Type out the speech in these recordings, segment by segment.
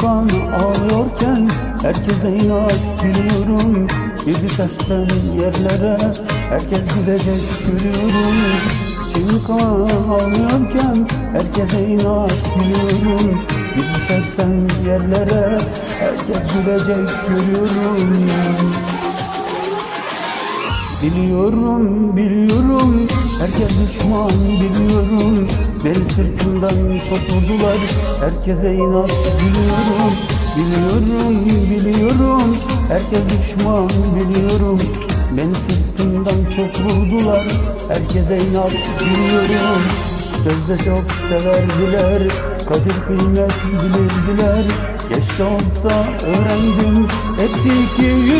kan ağlıyorken herkese inat gülüyorum Bir düşersen yerlere herkes gülecek gülüyorum Kim kan ağlıyorken herkese inat gülüyorum Bir düşersen yerlere herkes gülecek gülüyorum Biliyorum, biliyorum, herkes düşman biliyorum. Beni sırtımdan çok vurdular, herkese inat biliyorum. Biliyorum, biliyorum, herkes düşman biliyorum. Beni sırtımdan çok vurdular, herkese inat biliyorum. Sözde çok severdiler, kadir kıymet bilirdiler. Geç olsa öğrendim, hepsi iki yüzlüler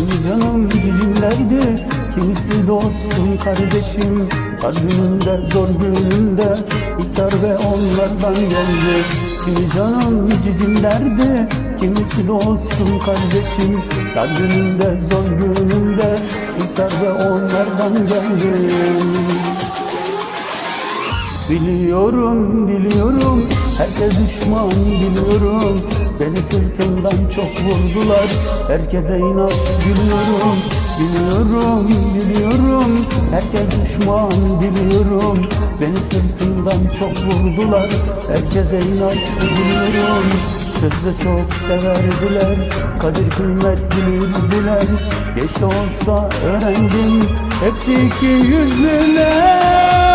Kimi canım dilimlerdi, kimisi dostum kardeşim? Kalbimde zor günümde ihtar ve onlardan geldi. Kimi canım cicimlerdi, kimisi dostum kardeşim? Kalbimde zor günümde ihtar ve onlardan geldi. Biliyorum, biliyorum, herkes düşman biliyorum. Beni sırtımdan çok vurdular, herkese inat biliyorum Biliyorum, biliyorum, herkes düşman biliyorum. Beni sırtımdan çok vurdular, herkese inat biliyorum Sözde çok severdiler, kadir kıymet bilirdiler. Geç olsa öğrendim, hepsi iki yüzlüler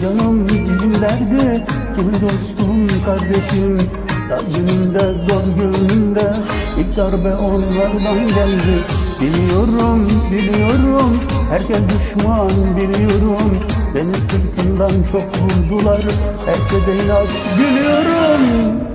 canım dilimlerde, kimi dostum kardeşim? Kalbimde zor günümde ilk darbe onlardan geldi. Biliyorum, biliyorum, herkes düşman biliyorum. Beni sırtımdan çok vurdular, herkese inat. Biliyorum